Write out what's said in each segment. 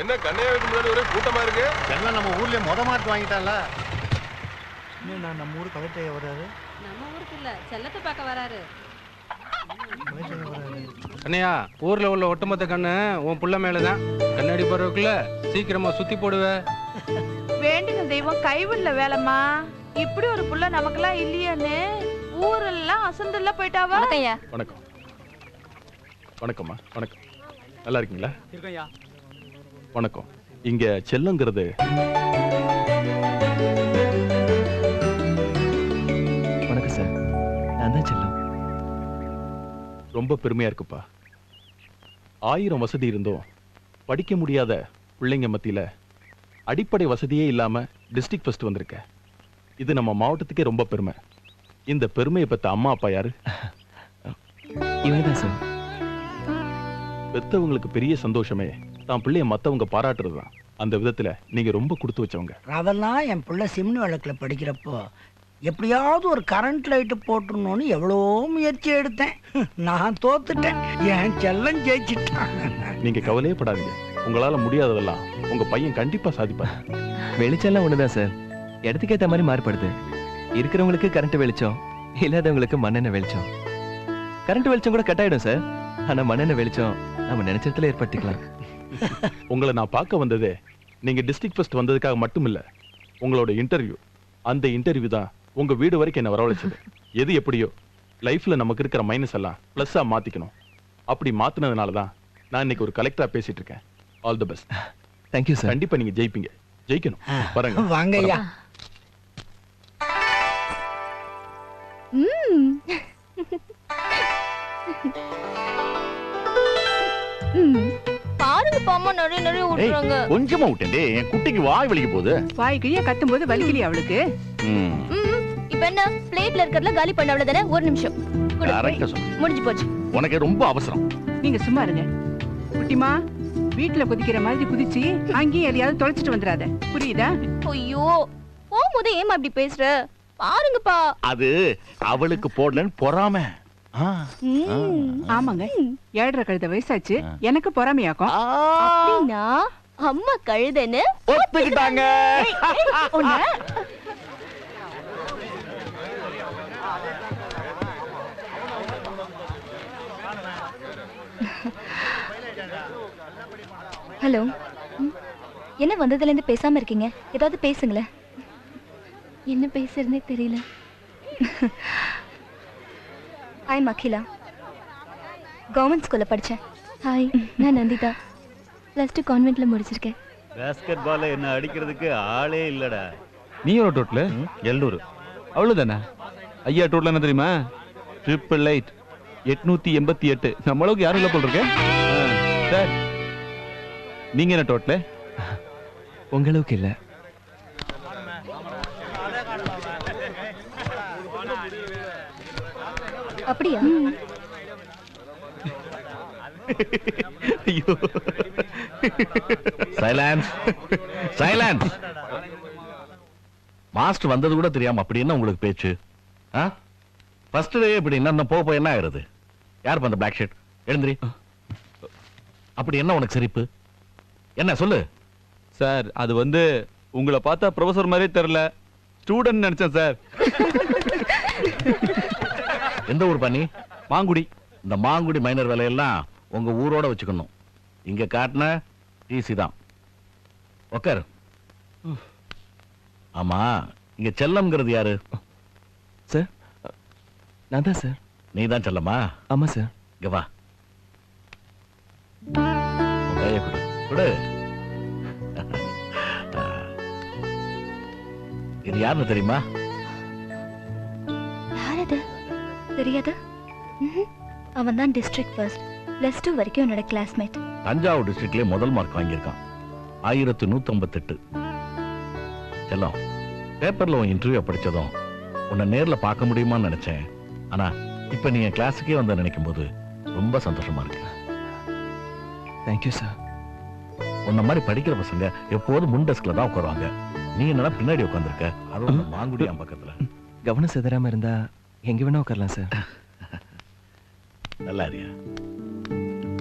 என்ன கன்னியாகுமரி முன்னாடி ஒரே கூட்டமா இருக்கு? எல்லாம் நம்ம ஊர்லயே மொத மார்க் வாங்கிட்டான்ல. நான் நம்ம ஊர் கலெக்டர் வராரு நம்ம ஊருக்கு இல்ல செல்லத்தை பார்க்க வராரு. கண்ணையா ஊர்ல உள்ள ஒட்டுமொத்த கண்ணு உன் புள்ள மேலதான். கண்ணாடி போறதுக்குள்ள சீக்கிரமா சுத்தி போடுவ. வேண்டுங்க தெய்வம் கைவிடல வேலைம்மா. இப்படி ஒரு புள்ள நமக்கெல்லாம் இல்லையான்னு ஊரெல்லாம் அசந்தெல்லாம் போயிட்டாவா. வணக்கம். வணக்கம்மா வணக்கம். நல்லா இருக்கீங்களா? இருக்கேன்யா வணக்கம். இங்க செல்லுங்கிறது வணக்கம் சார். நான் தான் செல்லம். ரொம்ப பெருமையா இருக்குப்பா. ஆயிரம் வசதி இருந்தும் படிக்க முடியாத பிள்ளைங்க மத்தியில அடிப்படை வசதியே இல்லாம டிஸ்ட்ரிக்ட் ஃபர்ஸ்ட் வந்திருக்க. இது நம்ம மாவட்டத்துக்கே ரொம்ப பெருமை. இந்த பெருமையை பெத்த அம்மா அப்பா யாரு? இவங்க தான் சார். பெத்தவங்களுக்கு பெரிய சந்தோஷமே. தான் பிள்ளைய மத்தவங்க பாராட்டுறது தான் அந்த விதத்துல நீங்க ரொம்ப கொடுத்து வச்சவங்க. அதெல்லாம் என் பிள்ளை சிம்னி வழக்கில் படிக்கிறப்போ எப்படியாவது ஒரு கரண்ட் லைட்டு போட்டுடணும்னு எவ்வளோ முயற்சி எடுத்தேன். நான் தோத்துட்டேன். என் செல்லம் ஜெயிச்சிட்டான். நீங்க கவலையே படாதீங்க. உங்களால முடியாததெல்லாம் உங்க பையன் கண்டிப்பா சாதிப்பார். வெளிச்சம்லாம் ஒண்ணுதான் சார் இடத்துக்கு ஏத்த மாதிரி மாறுபடுது. இருக்கிறவங்களுக்கு கரண்ட் வெளிச்சம் இல்லாதவங்களுக்கு மண்ணெண்ணெய் வெளிச்சம். கரண்ட் வெளிச்சம் கூட கட் ஆயிடும் சார் ஆனா மண்ணெண்ணெய் வெளிச்சம் நம்ம நினைச்ச இடத்துல ஏற்படுத்திக்கலாம் உங்களை நான் பார்க்க வந்ததே நீங்க டிஸ்ட்ரிக்ட் ஃபர்ஸ்ட் வந்ததுக்காக மட்டும் இல்ல உங்களோட இன்டர்வியூ அந்த இன்டர்வியூ தான் உங்க வீடு வரைக்கும் என்ன வரவழைச்சது. எது எப்படியோ லைஃப்ல நமக்கு இருக்கிற மைனஸ் எல்லாம் பிளஸ்ஸா மாத்திக்கணும். அப்படி மாத்தினதுனால தான் நான் இன்னைக்கு ஒரு கலெக்டரா பேசிட்டு இருக்கேன். All the best thank you sir கண்டிப்பா நீங்க ஜெயிப்பீங்க. ஜெயிக்கணும். பாருங்க வாங்க ஐயா. பாருங்க பாமா நிறைய நிறைய விட்டுறாங்க கொஞ்சமா விட்டேன் டேய், என் குட்டிக்கு வாய் வலிக்க போகுது. வாய்க்கிழிய கத்தும்போது வலிக்கலையா அவளுக்கு. ம், இப்ப என்ன? பிளேட்ல இருக்கிறதுல காலி பண்ண அவ்வளவுதானே? ஒரு நிமிஷம். முடிஞ்சு போச்சு. உனக்கு ரொம்ப அவசரம். நீங்க சும்மா இருங்க. குட்டிமா வீட்டுல குதிக்கிற மாதிரி குதிச்சு அங்கேயும் எதையாவது தொலைச்சிட்டு வந்துடாத. புரியுதா? ஐயோ போகும்போது ஏமா இப்படி பேசுற? பாருங்கப்பா. அது அவளுக்கு போடலன்னு பொறாம. ஆமாங்க. ஏழரை கழுத வயசாச்சு. எனக்கு பொறாமையாக்கும். அப்படின்னா அம்மா கழுதைன்னு ஒத்துக்கிட்டாங்க. ஹலோ. என்ன வந்ததுலேருந்து பேசாம இருக்கீங்க? ஏதாவது பேசுங்களேன். என்ன பேசுறதுனே தெரியல. ஹாய் மக்கிலா கவர்மெண்ட் ஸ்கூலில் படித்தேன் ஹாய் நான் நந்திதா. ப்ளஸ் டூ கான்வென்ட்டில் முடிச்சிருக்கேன். பேஸ்கெட் பால்ல என்ன அடிக்கிறதுக்கு ஆளே இல்லடா. நீ ஒரு டோட்ல எல்லூர் அவ்வளவுதானே? ஐயா டோட்ல என்ன தெரியுமா? ட்ரிபிள் லைட் எட்நூத்தி எண்பத்தி எட்டு. நம்ம அளவுக்கு யாரும் இல்ல போல் இருக்கு. சார். நீங்க என்ன டோட்ல உங்களுக்கு இல்ல. அப்படியா? ஐயோ. சைலன்ஸ் சைலன்ஸ் மாஸ்டர் வந்தது கூட தெரியாம அப்படி என்ன உங்களுக்கு பேச்சு? ஆ? ஃபர்ஸ்ட் டே இப்படி என்ன போக போய் என்ன ஆகுறது? யார் அந்த பிளாக் ஷர்ட் எழுந்திரி. அப்படி என்ன உனக்கு சிரிப்பு? என்ன சொல்லு. சார் அது வந்து உங்களை பார்த்தா ப்ரொஃபசர் மாதிரியே தெரியல. ஸ்டூடெண்ட் நினைச்சேன் சார். எந்த ஊர் பண்ணி? மாங்குடி. இந்த மாங்குடி மைனர் வேலையெல்லாம் உங்க ஊரோட வச்சுக்கணும். இங்க காட்டின டிசி தான். உக்கார். ஆமா இங்க செல்லம்ங்கிறது யாரு? சார் நான் தான் சார். நீ தான் செல்லமா? ஆமா சார். இங்க வா. கொடு. இது யாருன்னு தெரியுமா? தெரியாது? அவன் தான் டிஸ்ட்ரிக்ட் ஃபர்ஸ்ட் ப்ளஸ் டூ வரைக்கும் என்னோட கிளாஸ்மேட் தஞ்சாவூர் டிஸ்ட்ரிக்ட்லயே முதல் மார்க் வாங்கியிருக்கான். ஆயிரத்து நூத்தி ஐம்பத்தெட்டு செல்லம் பேப்பர்ல உன் இன்டர்வியூ படிச்சதும் உன்னை நேர்ல பார்க்க முடியுமான்னு நினைச்சேன். ஆனா இப்ப நீ என் கிளாஸுக்கே வந்து நினைக்கும் போது ரொம்ப சந்தோஷமா இருக்கு. தேங்க்யூ சார் உன்ன மாதிரி படிக்கிற பசங்க எப்போதும் முன் டெஸ்க்ல தான் உட்காருவாங்க. நீ என்னடா பின்னாடி உட்காந்துருக்க அதுவும் மாங்குடி பக்கத்துல. கவனம் சிதறாம இருந்தா எங்க வேணா உட்காரலாம் சார் நல்லா இருக்கியா?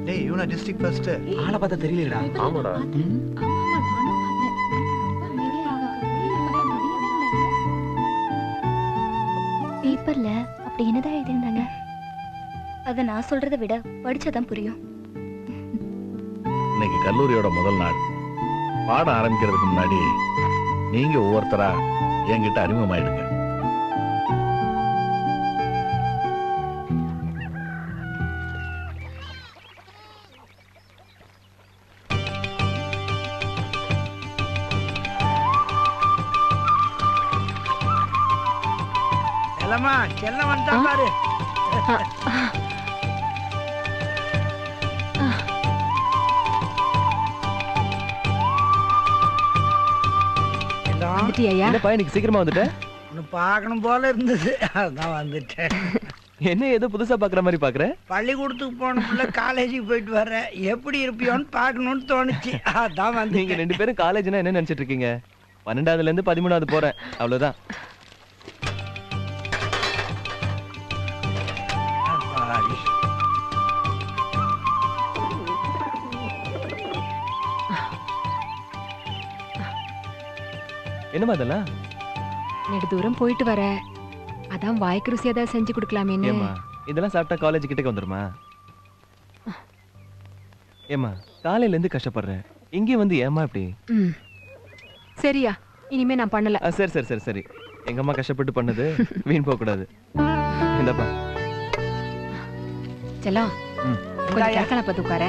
டேய் இவனா டிஸ்ட்ரிக்ட் ஃபர்ஸ்ட் ஆளை பார்த்தா தெரியலடா ஆமாடா. பேப்பர்ல அப்படி என்னதான் எழுதியிருந்தாங்க? அதை நான் சொல்றதை விட படிச்சாதான் புரியும். இன்னைக்கு கல்லூரியோட முதல் நாள். பாடம் ஆரம்பிக்கிறதுக்கு முன்னாடி நீங்க ஒவ்வொருத்தரா என்கிட்ட அறிமுகமாயிடுங்க. பாரு. இன்னைக்கு சீக்கிரமா வந்துட்ட? உன்னை பார்க்கணும் போல இருந்தது. அதான் வந்துட்டேன். என்ன ஏதோ புதுசா பாக்குற மாதிரி பாக்குற பள்ளிக்கூடத்துக்கு போன பிள்ளை காலேஜுக்கு போயிட்டு வர்ற. எப்படி இருப்பியோன்னு பார்க்கணும்னு தோணுச்சு. அதான் நீங்க வந்து ரெண்டு பேரும் காலேஜ்னா என்ன நினைச்சிட்டு இருக்கீங்க? பன்னெண்டாவதுல இருந்து பதிமூணாவது போறேன். அவ்வளவுதான். என்னமா அதெல்லாம் நெடு தூரம் போயிட்டு வர. அதான் வாய்க்கு ருசியா ஏதாவது செஞ்சு கொடுக்கலாமேன்னு. ஏமா இதெல்லாம் சாப்பிட்டா காலேஜ் கிட்டக்க வந்துருமா? ஏமா காலையில இருந்து கஷ்டப்படுறேன். இங்கே வந்து ஏமா இப்படி? ம். சரியா இனிமே நான் பண்ணல. ஆ, சரி சரி சரி சரி. எங்க அம்மா கஷ்டப்பட்டு பண்ணது வீண் போக கூடாது இந்தப்பா. செல்லம் ம். கொஞ்சம் கேட்கலாம் பார்த்து உட்கார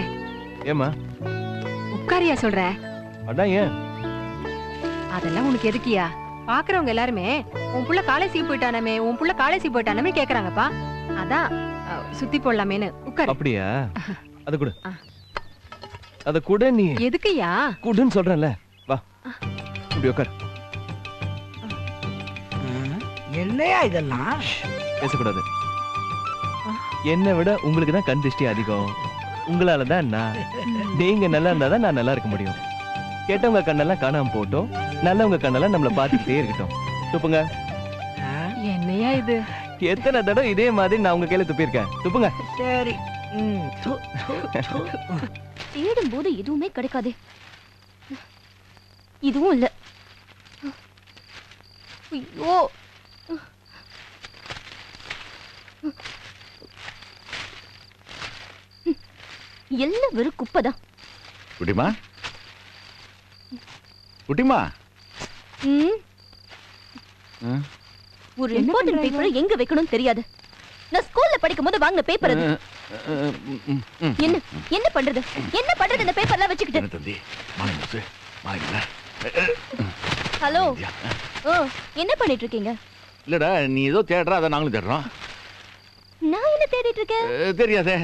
ஏமா உட்காரியா அதான் ஏன்? அதெல்லாம் உனக்கு எதுக்கியா பாக்குறவங்க எல்லாருமே உன் புள்ள காலேஜுக்கு போயிட்டானமே உன் புள்ள காலேஜுக்கு போயிட்டானமே கேக்குறாங்கப்பா. அதான் சுத்தி போடலாமேன்னு. உட்காரு. அப்படியா? அது கொடு. அத கூட நீ. எதுக்குயா குடுன்னு சொல்றேன்ல. வா. இப்படி உட்கார். என்னையா இதெல்லாம்? பேசக்கூடாது. என்னை விட உங்களுக்கு தான் கண் திருஷ்டி அதிகம். உங்களால தான் நான். நீங்க நல்லா இருந்தா தான் நான் நல்லா இருக்க முடியும். கெட்டவங்க கண்ணெல்லாம் காணாம போட்டோம் நல்லவங்க கண்ணெல்லாம் நம்மள பார்த்துக்கிட்டே இருக்கட்டும். துப்புங்க. என்னையா இது? எத்தனை தடவை இதே மாதிரி நான் உங்க கையில துப்பியிருக்கேன். துப்புங்க. சரி. தேடும் போது எதுவுமே கிடைக்காதே. இதுவும் இல்ல. ஐயோ. எல்லாம் வெறும் குப்பைதான். குட்டிமா குட்டிமா? ஒரு என்ன இம்பார்ட்டன்ட்? பேப்பரை எங்க வைக்கணும்னு தெரியாது. நான் ஸ்கூல்ல படிக்கும் போது வாங்கின பேப்பர் அது. என்ன? என்ன பண்றது? என்ன பண்றது இந்த பேப்பர்லாம் வச்சுக்கிட்டு? தந்தி மாலை முசு மாலை ஹலோ. ஓ என்ன பண்ணிட்டு இருக்கீங்க இல்லடா நீ ஏதோ தேடுற அதை நாங்களும் தேடுறோம். நான் என்ன தேடிட்டு இருக்கேன் தெரியாதே.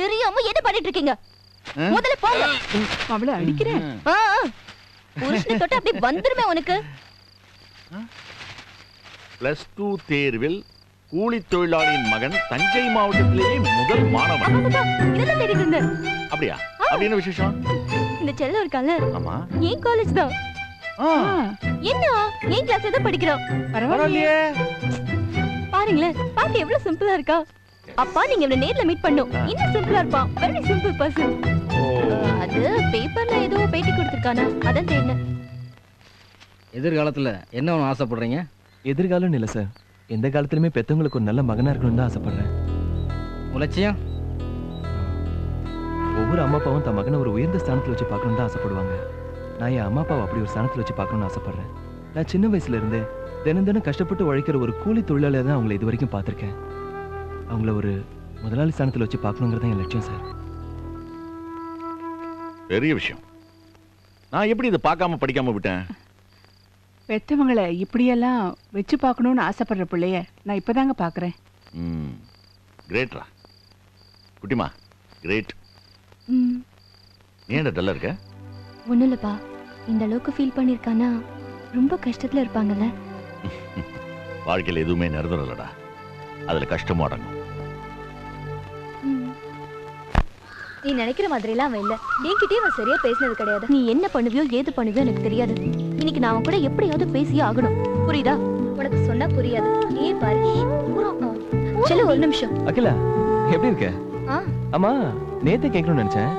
தெரியாம என்ன பண்ணிட்டு இருக்கீங்க? முதல்ல போங்க. அவளை அடிக்கிறேன். புருஷனை தொட்டு அப்படியே வந்துருமே உனக்கு. பிளஸ் டூ தேர்வில் கூலி தொழிலாளியின் மகன் தஞ்சை மாவட்டத்திலேயே முதல் மாணவன். இதெல்லாம் தேடிட்டு இருந்தேன். அப்படியா? அப்படி என்ன விசேஷம்? இந்த செல்லம் இருக்கால ஆமா. ஏன் காலேஜ் தான்? என்ன? ஏன் கிளாஸ் தான் படிக்கிறோம்? பரவாயில்லையே. பாருங்களேன் பார்க்க எவ்வளவு சிம்பிளா இருக்கா? அப்பா நீங்க இவனை நேர்ல மீட் பண்ணும். இன்னும் சிம்பிளா இருப்பான். வெரி சிம்பிள் பர்சன் அது பேப்பர்ல ஏதோ அதான் தேடினேன். எதிர்காலத்துல என்ன ஒன்று ஆசைப்படுறீங்க? எதிர்காலம் இல்ல சார் எந்த காலத்திலுமே பெத்தவங்களுக்கு ஒரு நல்ல மகனா இருக்கணும்னு தான் ஆசைப்படுறேன். உலட்சியம் ஒவ்வொரு அம்மா அப்பாவும் தன் மகனை ஒரு உயர்ந்த ஸ்தானத்துல வச்சு பார்க்கணும்னு தான் ஆசைப்படுவாங்க. நான் என் அம்மா அப்பாவை அப்படி ஒரு ஸ்தானத்துல வச்சு பார்க்கணும்னு ஆசைப்படுறேன். நான் சின்ன வயசுல இருந்தே தினம் தினம் கஷ்டப்பட்டு உழைக்கிற ஒரு கூலி தொழிலாளியா தான் அவங்களை இது வரைக்கும் பார்த்திருக்கேன். அவங்கள ஒரு முதலாளி ஸ்தானத்துல வச்சு பார்க்கணுங்கிறது தான் என் லட்சியம் சார் பெரிய விஷயம். நான் எப்படி இதை பார்க்காம படிக்காம விட்டேன்? பெத்தவங்களை இப்படியெல்லாம் வச்சு பார்க்கணும்னு ஆசைப்படுற பிள்ளைய நான் இப்பதாங்க பார்க்கறேன். ம் கிரேட்ரா. குட்டிமா கிரேட். ம். நீ ஏன்டா டல்லா இருக்க? ஒண்ணும் இல்லப்பா. இந்த அளவுக்கு ஃபீல் பண்ணிருக்கானா ரொம்ப கஷ்டத்துல இருப்பாங்கல்ல. வாழ்க்கையில் எதுவுமே நிரந்தரம் இல்லடா. அதுல கஷ்டமும் அடங்கும். நீ நினைக்கிற மாதிரிலாம் அவன் இல்ல. என்கிட்டயே அவன் சரியா பேசினது கிடையாது. நீ என்ன பண்ணுவியோ ஏது பண்ணுவியோ எனக்கு தெரியாது. இன்னைக்கு நான் அவன் கூட எப்படியாவது பேசியே ஆகணும். புரியுதா? உனக்கு சொன்னா புரியாது. நீ பாரு. செல்ல ஒரு நிமிஷம். அகிலா எப்படி இருக்க? ஆமா நேத்தே கேட்கணும்னு நினைச்சேன்.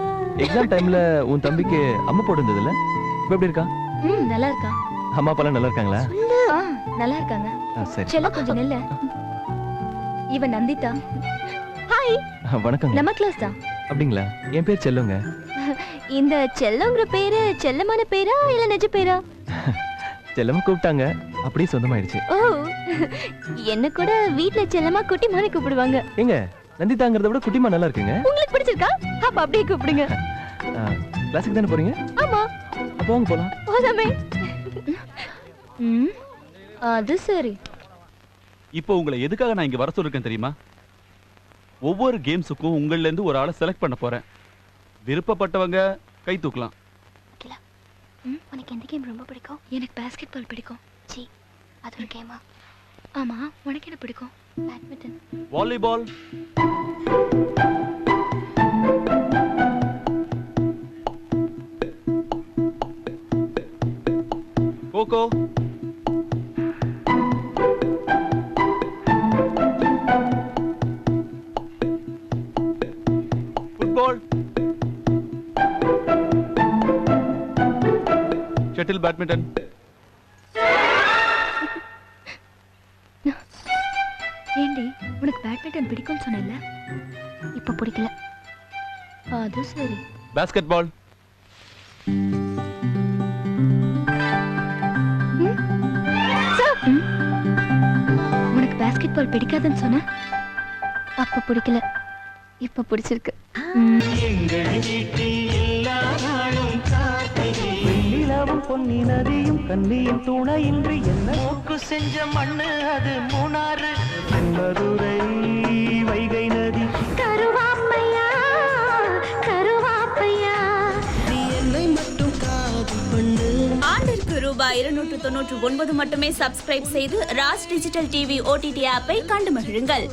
எக்ஸாம் டைம்ல உன் தம்பிக்கு அம்மா போட்டு இருந்ததுல இப்ப எப்படி இருக்கா? ம் நல்லா இருக்கா. அம்மா அப்பாலாம் நல்லா இருக்காங்களா? நல்லா இருக்காங்க. சரி. செல்ல கொஞ்சம் நெல்ல. இவன் நந்திதா. ஹாய் ஆ, வணக்கங்க. நம்ம கிளாஸ் தான். அப்படிங்களா? என் பேர் செல்லுங்க. இந்த செல்லங்கிற பேரு செல்லமான பேரா இல்ல நிஜ பேரா? செல்லமா கூப்பிட்டாங்க. அப்படியே சொந்தமாயிடுச்சு. ஓ என்ன கூட வீட்ல செல்லமா குட்டிமானே கூப்பிடுவாங்க. ஏங்க நந்திதாங்கிறத விட குட்டிமா நல்லா இருக்குங்க. உங்களுக்கு பிடிச்சிருக்கா? அப்ப அப்படியே கூப்பிடுங்க. கிளாஸுக்கு தானே போறீங்க? ஆமா. அப்போ வாங்க போலாம். போதாமே. ம் அது சரி. இப்போ உங்களை எதுக்காக நான் இங்க வர சொல்லிருக்கேன் தெரியுமா? ஒவ்வொரு கேம்ஸுக்கும் உங்கள்ல இருந்து ஒரு ஆளை செலக்ட் பண்ண போறேன். விருப்பப்பட்டவங்க கை தூக்கலாம். ம் உனக்கு எந்த கேம் ரொம்ப பிடிக்கும்? எனக்கு பாஸ்கெட் பால் பிடிக்கும். சி அது ஒரு கேமா? ஆமா உனக்கு என்ன பிடிக்கும்? Badminton volleyball kho kho shuttle badminton. ஏண்டி உனக்கு பேட்மிண்டன் பிடிக்கும்னு சொன்னேன்ல? இப்ப பிடிக்கல. அது சரி. Basketball. உனக்கு பாஸ்கெட் பால் பிடிக்காதுன்னு சொன்ன? அப்ப பிடிக்கல. இப்ப பிடிச்சிருக்கு. பொன்னி நதியும் கன்னியின் துணையின்றி என்ன? மூக்கு செஞ்ச மண்ணு அது மூணாறு. மதுரை வைகை நதி. கருவாப்பையா கருவாப்பையா. நீ என்னை மட்டும் காதல் பண்ணு. ஆண்டிற்கு ரூபாய் இருநூற்று தொன்னூற்று ஒன்பது மட்டுமே சப்ஸ்கிரைப் செய்து ராஜ் டிஜிட்டல் டிவி ஓடிடி ஆப்பை கண்டு மகிழுங்கள்.